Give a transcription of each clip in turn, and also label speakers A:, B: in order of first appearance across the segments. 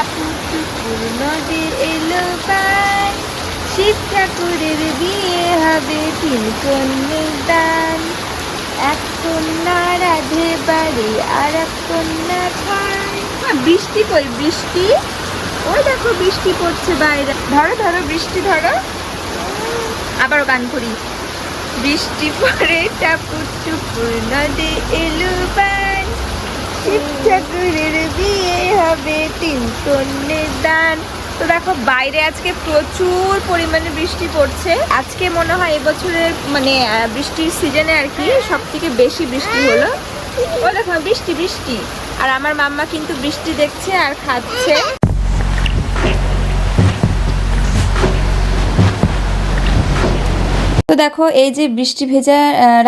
A: টাপু টুপুর নদে এলো পান শিব ঠাকুরের বিয়ে হবে তিন কন্যের দান এক কন্যা রাধে বাড়ি আর এক কন্যা হ্যাঁ, বৃষ্টি কই বৃষ্টি? ওই দেখো বৃষ্টি পড়ছে বাইরে। ধরো ধরো বৃষ্টি ধরো। আবারও গান করি। বৃষ্টি পরে টাপুর টুপুর নদে এলো শিব ঠাকুরের বিয়ে হবে তিন কন্যের দান। তো দেখো, বাইরে আজকে প্রচুর পরিমাণে বৃষ্টি পড়ছে। আজকে মনে হয় এবছরের মানে বৃষ্টির সিজনে আর কি সব থেকে বেশি বৃষ্টি হলো। ও দেখো, বৃষ্টি বৃষ্টি। আর আমার মাম্মা কিন্তু বৃষ্টি দেখছে আর খাচ্ছে। তো দেখো, এই যে বৃষ্টি ভেজা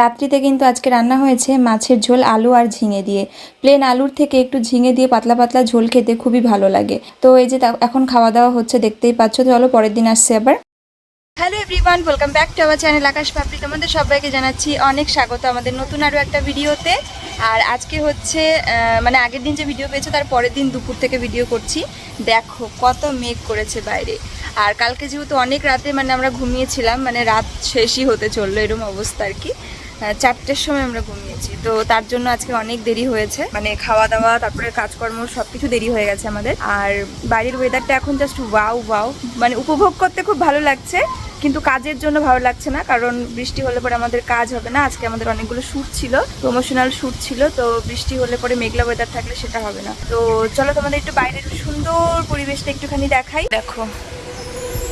A: রাত্রিতে কিন্তু আজকে রান্না হয়েছে মাছের ঝোল, আলু আর ঝিঙে দিয়ে। প্লেন আলুর থেকে একটু ঝিঙে দিয়ে পাতলা পাতলা ঝোল খেতে খুবই ভালো লাগে। তো এই যে এখন খাওয়া দাওয়া হচ্ছে, দেখতেই পাচ্ছ। চলো পরের দিন আসছে আবার। Hello everyone welcome back to our channel Akash Papri তোমাদের সবাইকে জানাচ্ছি অনেক স্বাগত আমাদের নতুন আরও একটা ভিডিওতে আর আজকে হচ্ছে মানে আগের দিন যে ভিডিও পেয়েছ, তার পরের দিন দুপুর থেকে ভিডিও করছি। দেখো, কত মেঘ করেছে বাইরে। আর কালকে যেহেতু অনেক রাতে মানে আমরা ঘুমিয়েছিলাম মানে রাত শেষই হতে চলল এরকম অবস্থা আর কি। চারটের সময় আমরা ঘুমিয়েছি। তো তার জন্য আজকে অনেক দেরি হয়েছে। মানে খাওয়া দাওয়া, তারপরে কাজকর্ম সব কিছু দেরি হয়ে গেছে আমাদের। আর বাড়ির ওয়েদারটা এখন জাস্ট ওয়াও ওয়াও মানে উপভোগ করতে খুব ভালো লাগছে। কিন্তু কাজের জন্য ভালো লাগছে না, কারণ বৃষ্টি হলে পরে আমাদের কাজ হবে না। আজকে আমাদের অনেকগুলো শ্যুট ছিল প্রমোশনাল শ্যুট ছিল, তো বৃষ্টি হলে পরে মেঘলা ওয়েদার থাকলে সেটা হবে না। তো চলো তোমাদের একটু বাইরের সুন্দর পরিবেশটা একটুখানি দেখাই। দেখো,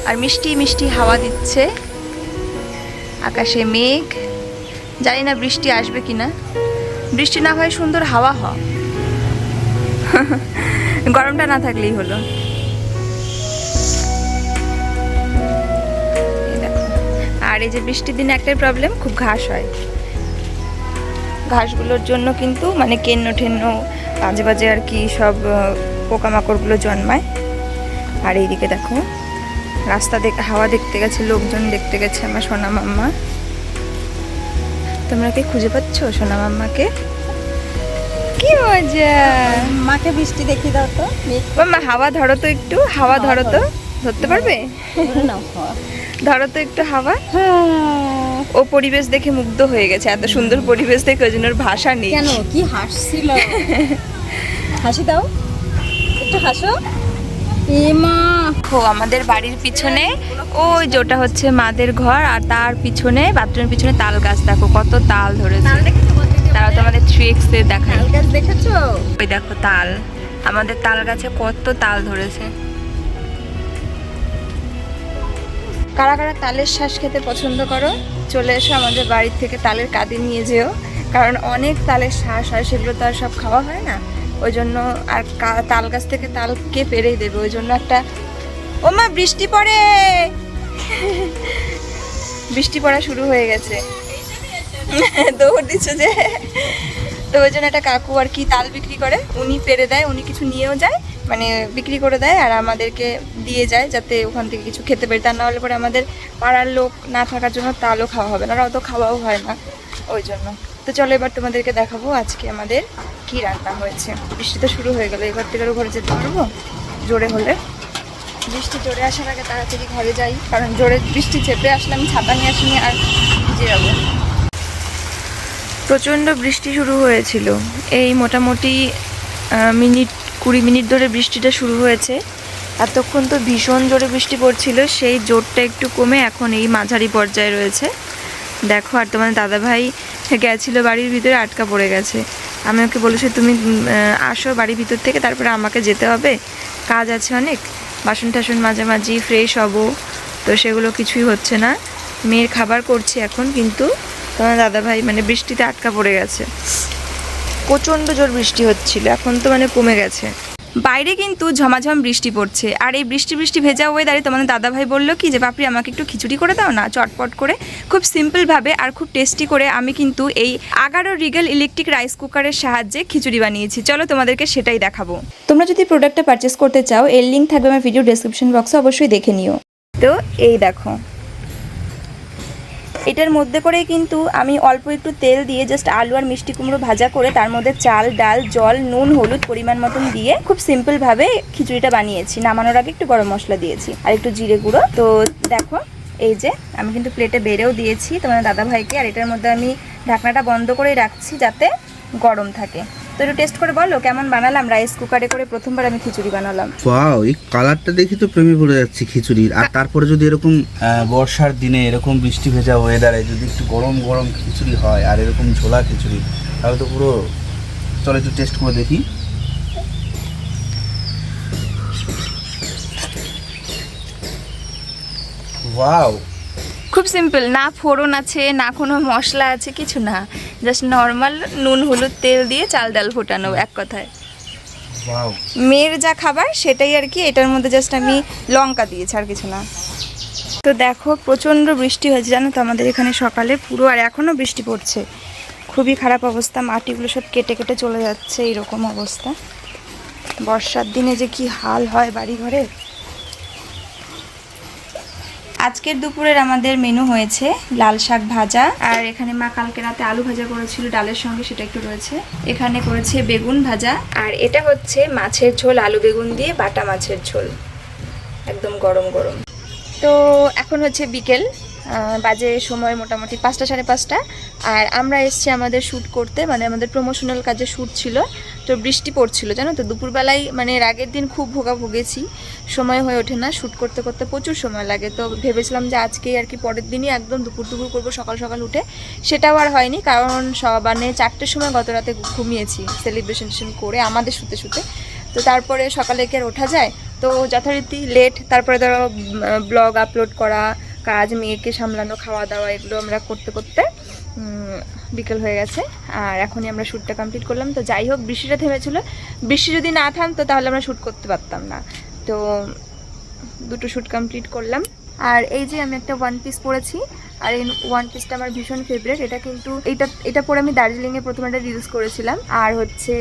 A: আর মিষ্টি মিষ্টি হাওয়া দিচ্ছে। আকাশে মেঘ। জানি না বৃষ্টি আসবে কিনা। বৃষ্টি না হয় সুন্দর হাওয়া হ। গরমটা না থাকলেই হলো। এই যে বৃষ্টির দিনে একটাই প্রবলেম খুব ঘাস হয়। ঘাসগুলোর জন্য কিন্তু মানে কেন্ন ঠেন্ন বাজে বাজে আর কি সব পোকামাকড়গুলো জন্মায়। আর এইদিকে দেখো রাস্তা দেখ হাওয়া দেখতে গেছে লোকজন দেখতে গেছে আমার সোনা মাম্মা। তোমরা কি খুঁজে পাচ্ছ সোনা মাম্মাকে? কি মজা!
B: মাকে বৃষ্টি দেখিয়ে দাও তো।
A: মাম্মা হাওয়া ধরো তো একটু হাওয়া ধরো তো। ধরতে পারবে?
B: নাও হাওয়া।
A: ধরো তো একটু হাওয়া। ও পরিবেশ দেখে মুগ্ধ হয়ে গেছে এত সুন্দর পরিবেশ দেখে ওই জন্য ভাষা নেই।
B: কেন? কি হাসছিল? হাসি দাও। একটু হাসো।
A: আমাদের বাড়ির পিছনে ওই যেটা হচ্ছে মাদের ঘর আর তার পিছনে বাথরুমের পিছনে তাল গাছ। দেখো কত তাল ধরেছে। তারা তো আমাদের থ্রি এক্স দেখায়।
B: দেখেছ?
A: ওই দেখো তাল। আমাদের তাল গাছে কত তাল ধরেছে। কারা কারা তালের শ্বাস খেতে পছন্দ করো, চলে এসো আমাদের বাড়ির থেকে তালের কাঁদি নিয়ে যেও। কারণ অনেক তালের শ্বাস হয়, সেগুলো তো আর সব খাওয়া হয় না। ওই জন্য আর তাল গাছ থেকে তাল কে পেরেই দেবে? ওই জন্য একটা, ও মা, বৃষ্টি পড়ে! বৃষ্টি পড়া শুরু হয়ে গেছে। দৌড় দিচ্ছে যে। তো ওই জন্য একটা কাকু আর কি তাল বিক্রি করে, উনি পেরে দেয়, উনি কিছু নিয়েও যায়। মানে বিক্রি করে দেয় আর আমাদেরকে দিয়ে যায় যাতে ওখান থেকে কিছু খেতে পারি। তা না হলে পরে আমাদের পাড়ার লোক না থাকার জন্য তালও খাওয়া হবে না আর অত খাওয়াও হয় না ওই জন্য। তো চলো এবার তোমাদেরকে দেখাবো আজকে আমাদের কি রান্না হয়েছে। বৃষ্টি তো শুরু হয়ে গেলো, এবার থেকে ঘরে যেতে পারব জোরে হলে। বৃষ্টি জোরে আসার আগে তাড়াতাড়ি ঘরে যাই, কারণ জোরে বৃষ্টি চেপে আসলে আমি ছাতা নিয়ে আসিনি আর ভিজে যাব। প্রচণ্ড বৃষ্টি শুরু হয়েছিল। এই মোটামুটি মিনিট কুড়ি মিনিট ধরে বৃষ্টিটা শুরু হয়েছে। এতক্ষণ তো ভীষণ জোরে বৃষ্টি পড়ছিল, সেই জোরটা একটু কমে এখন এই মাঝারি পর্যায়ে রয়েছে। দেখো, আর তোমার দাদাভাই গেছিল বাড়ির ভিতরে, আটকা পড়ে গেছে। আমি ওকে বলেছি, তুমি আসো বাড়ির ভিতর থেকে, তারপরে আমাকে যেতে হবে। কাজ আছে অনেক বাসন টাসন মাঝামাঝি ফ্রেশ হব। তো সেগুলো কিছুই হচ্ছে না। মেয়ের খাবার করছি এখন, কিন্তু তোমার দাদাভাই মানে বৃষ্টিতে আটকা পড়ে গেছে। প্রচণ্ড জোর বৃষ্টি হচ্ছিল এখন তো মানে কমে গেছে। বাইরে কিন্তু ঝমাঝম বৃষ্টি পড়ছে আর এই বৃষ্টি বৃষ্টি ভেজা ওয়েদারে তোমাদের দাদাভাই বলল কি যে বাপরি আমাকে একটু খিচুড়ি করে দাও না চটপট করে। খুব সিম্পলভাবে আর খুব টেস্টি করে আমি কিন্তু এই আগারো রিগেল ইলেকট্রিক রাইস কুকারের সাহায্যে খিচুড়ি বানিয়েছি। চলো তোমাদেরকে সেটাই দেখাবো। তোমরা যদি প্রোডাক্টটা পারচেস করতে চাও এর লিঙ্ক থাকবে আমার ভিডিও ডেসক্রিপশন বক্সে অবশ্যই দেখে নিও। তো এই দেখো এটার মধ্যে করেই কিন্তু আমি অল্প একটু তেল দিয়ে জাস্ট আলু আর মিষ্টি কুমড়ো ভাজা করে তার মধ্যে চাল, ডাল, জল, নুন, হলুদ পরিমাণ মতন দিয়ে খুব সিম্পলভাবে খিচুড়িটা বানিয়েছি। নামানোর আগে একটু গরম মশলা দিয়েছি আর একটু জিরে গুঁড়ো। তো দেখো, এই যে আমি কিন্তু প্লেটে বেড়েও দিয়েছি তোমার দাদা ভাইকে আর এটার মধ্যে আমি ঢাকনাটা বন্ধ করেই রাখছি যাতে গরম থাকে। তো একটু টেস্ট করে বলো, কেমন বানালাম? রাইস কুকারে করে প্রথমবার আমি খিচুড়ি বানালাম।
C: ওয়াও এই কালারটা দেখি তো প্রেমে পড়ে যাচ্ছি খিচুড়ির। আর তারপরে যদি এরকম বর্ষার দিনে এরকম বৃষ্টি ভেজা ওয়েদারে যদি একটু গরম গরম খিচুড়ি হয় আর এরকম ঝোলা খিচুড়ি, তাহলে তো পুরো, চলো একটু টেস্ট করে দেখি। ওয়াও
A: খুব সিম্পল না ফোড়ন আছে না কোনো মশলা আছে কিছু না। জাস্ট নর্মাল নুন হলুদ তেল দিয়ে চাল ডাল ফোটানো এক কথায়। মেয়ের যা খাবার সেটাই আর কি এটার মধ্যে জাস্ট আমি লঙ্কা দিয়েছি আর কিছু না। তো দেখো প্রচণ্ড বৃষ্টি হয়েছে জানো তো আমাদের এখানে সকালে পুরো আর এখনও বৃষ্টি পড়ছে। খুবই খারাপ অবস্থা মাটিগুলো সব কেটে কেটে চলে যাচ্ছে এরকম অবস্থা। বর্ষার দিনে যে কি হাল হয় বাড়ি ঘরে আজকের দুপুরের আমাদের মেনু হয়েছে লাল শাক ভাজা। আর এখানে মা কালকে রাতে আলু ভাজা করেছিল, ডালের সঙ্গে সেটা একটু রয়েছে। এখানে করেছে বেগুন ভাজা। আর এটা হচ্ছে মাছের ঝোল, আলু বেগুন দিয়ে বাটা মাছের ঝোল। একদম গরম গরম। তো এখন হচ্ছে বিকেল। বাজে সময় মোটামুটি পাঁচটা, সাড়ে পাঁচটা। আর আমরা এসছি আমাদের শ্যুট করতে মানে আমাদের প্রমোশনাল কাজে শ্যুট ছিল। তো বৃষ্টি পড়ছিল, জানো তো? দুপুরবেলায় মানে এর আগের দিন খুব ভোগা ভুগেছি সময় হয়ে ওঠে না, শ্যুট করতে করতে প্রচুর সময় লাগে। তো ভেবেছিলাম যে আজকেই আর কি পরের দিনই একদম দুপুর দুপুর করব, সকাল সকাল উঠে। সেটাও আর হয়নি, কারণ মানে চারটের সময় গত রাতে ঘুমিয়েছি সেলিব্রেশন করে আমাদের শুতে শুতে। তো তারপরে সকালে কি আর ওঠা যায়? তো যথারীতি লেট তারপরে ধরো ব্লগ আপলোড করা কাজ, মেয়েকে সামলানো খাওয়া দাওয়া এগুলো আমরা করতে করতে বিকেল হয়ে গেছে। আর এখনই আমরা শ্যুটটা কমপ্লিট করলাম। তো যাই হোক, বৃষ্টিটা থেমেছিল। বৃষ্টি যদি না থামতো, তাহলে আমরা শ্যুট করতে পারতাম না। তো দুটো শ্যুট কমপ্লিট করলাম। আর এই যে আমি একটা ওয়ান পিস পরেছি আর এই ওয়ান পিসটা আমার ভীষণ ফেভারিট এটা কিন্তু, এটা এটা পরে আমি দার্জিলিংয়ে প্রথমে একটা রিলস করেছিলাম। আর হচ্ছে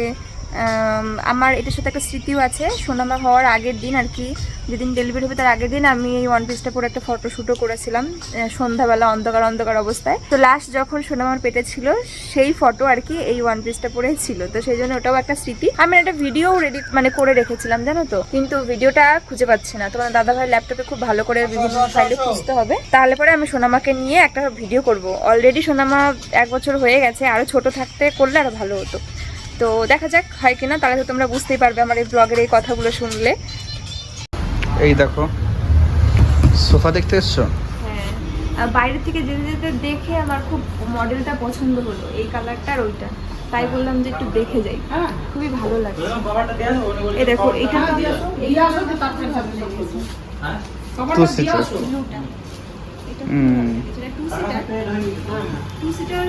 A: আমার এটার সাথে একটা স্মৃতিও আছে। সোনামা হওয়ার আগের দিন আর কি যেদিন ডেলিভারি হবে তার আগের দিন আমি এই ওয়ান পিসটা পরে একটা ফটোশ্যুটও করেছিলাম সন্ধ্যাবেলা অন্ধকার অন্ধকার অবস্থায়। তো লাস্ট যখন সোনামার পেটে ছিল সেই ফটো আর কি এই ওয়ান পিসটা পরে ছিল। তো সেই জন্য ওটাও একটা স্মৃতি। আমি একটা ভিডিও রেডি মানে করে রেখেছিলাম জানো তো? কিন্তু ভিডিওটা খুঁজে পাচ্ছি না। তোমার দাদা ভাই ল্যাপটপে খুব ভালো করে বিভিন্ন ফাইলে খুঁজতে হবে। তাহলে পরে আমি সোনামাকে নিয়ে একটা ভিডিও করব। অলরেডি সোনামা এক বছর হয়ে গেছে আরও ছোট থাকতে করলে আরও ভালো হতো। তো দেখা যাক হয় কিনা তাহলে তো তোমরা বুঝতেই পারবে আমার এই ব্লগের এই কথাগুলো শুনলে।
C: এই দেখো সোফা দেখতে এসছো?
A: হ্যাঁ বাইরে থেকে যেতে যেতে দেখে আমার খুব মডেলটা পছন্দ হলো এই কালারটা আর ওইটা। তাই বললাম যে একটু দেখে যাই খুবই ভালো লাগছে। এই দেখো এইটা
C: two seater hmm.
A: Two seater two seater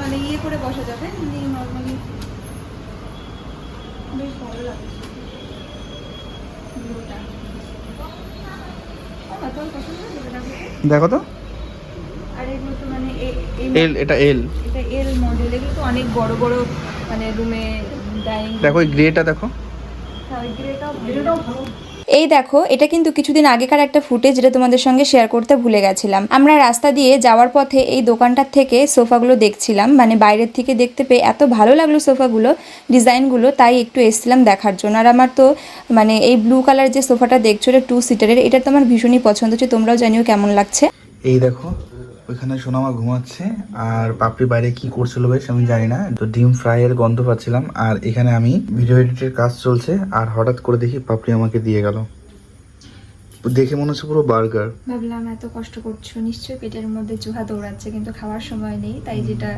A: মানে ইয়ে করে বসা যাবে নর্মালি বেশ ভালো লাগে। না
C: দেখো। তো।
A: আর এগুলো তো মানে
C: এল এটা এল।
A: এটা এল মডেল এগুলো তো অনেক বড় বড় মানে রুমে ডাইনিং
C: দেখো এই গ্রেটা দেখো।
A: এই দেখো, এটা কিন্তু কিছুদিন আগেকার একটা ফুটেজ যেটা তোমাদের সঙ্গে শেয়ার করতে ভুলে গেছিলাম। আমরা রাস্তা দিয়ে যাওয়ার পথে এই দোকানটার থেকে সোফাগুলো দেখছিলাম। মানে বাইরের থেকে দেখতে পেয়ে এত ভালো লাগল সোফাগুলো, ডিজাইনগুলো, তাই একটু এসছিলাম দেখার জন্য। আর আমার তো মানে এই ব্লু কালার যে সোফাটা দেখছ, এটা টু সিটারের এটা তো আমার ভীষণই পছন্দ হচ্ছে, তোমরাও জানিও কেমন লাগছে।
C: এই দেখো ওইখানে সোনামা ঘুমাচ্ছে, আর পাপড়ি বাইরে কি করছিল বেশ আমি জানি না। তো ডিম ফ্রাই এর গন্ধ পাচ্ছিলাম, আর এখানে আমি ভিডিও এডিটের কাজ চলছে, আর হঠাৎ করে দেখি পাপড়ি আমাকে দিয়ে গেল। দেখে মনে হচ্ছে পুরো বার্গার।
A: ভাবলাম এত কষ্ট করছ। নিশ্চয়ই পেটের মধ্যে চুহা দৌড়াচ্ছে কিন্তু খাওয়ার সময় নেই। তাই যেটা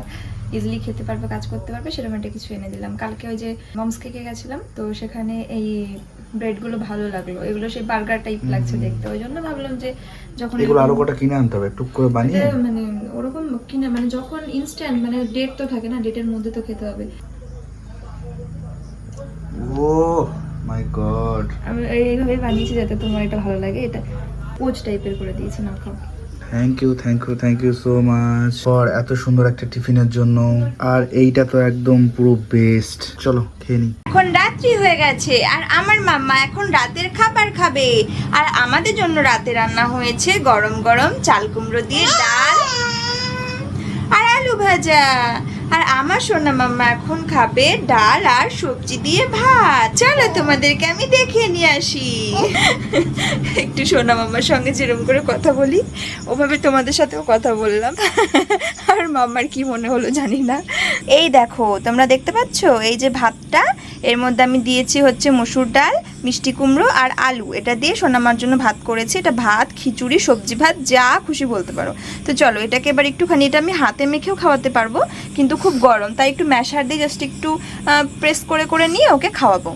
A: ইজিলি খেতে পারবে কাজ করতে পারবে সেরকম একটা কিছু এনে দিলাম। কালকে ওই যে মমস কেকে গেছিলাম তো সেখানে এই ব্রেডগুলো ভালো লাগল। এগুলো সেই বার্গার টাইপ লাগছে দেখতে। ওই জন্য ভাবলাম যে যখন
C: এগুলো
A: আরও
C: কটা কিনে আনতে হবে? টুক করে বানিয়ে?
A: মানে ওরকম কিনা মানে যখন ইনস্ট্যান্ট মানে ডেট তো থাকে না ডেটের মধ্যে তো খেতে হবে।
C: ও মাই গড
A: আমি এইভাবে বানিয়েছি যাতে তোমার এটা ভালো লাগে। এটা কোচ টাইপের করে দিয়েছি না খাও।
C: Thank you thank you thank you so much for এত সুন্দর একটা টিফিনের জন্য। আর এইটা তো একদম পুরো বেস্ট চলো খেয়ে নি
A: এখন রাত্রি হয়ে গেছে আর আমার মাম্মা এখন রাতের খাবার খাবে। আর আমাদের জন্য রাতে রান্না হয়েছে গরম গরম চাল কুমড়ো দিয়ে ডাল আর আলু ভাজা। আর আমার সোনা মাম্মা এখন খাবে ডাল আর সবজি দিয়ে ভাত। চলো তোমাদেরকে আমি দেখে নিয়ে আসি। একটু সোনা মাম্মার সঙ্গে যেরকম করে কথা বলি, ওভাবে তোমাদের সাথেও কথা বললাম। আর মাম্মার কি মনে হলো জানি না। এই দেখো, তোমরা দেখতে পাচ্ছ? এই যে ভাতটা, এর মধ্যে আমি দিয়েছি হচ্ছে মসুর ডাল মিষ্টি কুমড়ো আর আলু। এটা দিয়ে সোনামার জন্য ভাত করেছি। এটা ভাত, খিচুড়ি, সবজি ভাত, যা খুশি বলতে পারো। তো চলো, এটাকে এবার একটুখানি, এটা আমি হাতে মেখেও খাওয়াতে পারব, কিন্তু খুব গরম। তাই একটু ম্যাশার দিয়ে জাস্ট একটু প্রেস করে করে নিয়ে ওকে খাওয়াবো।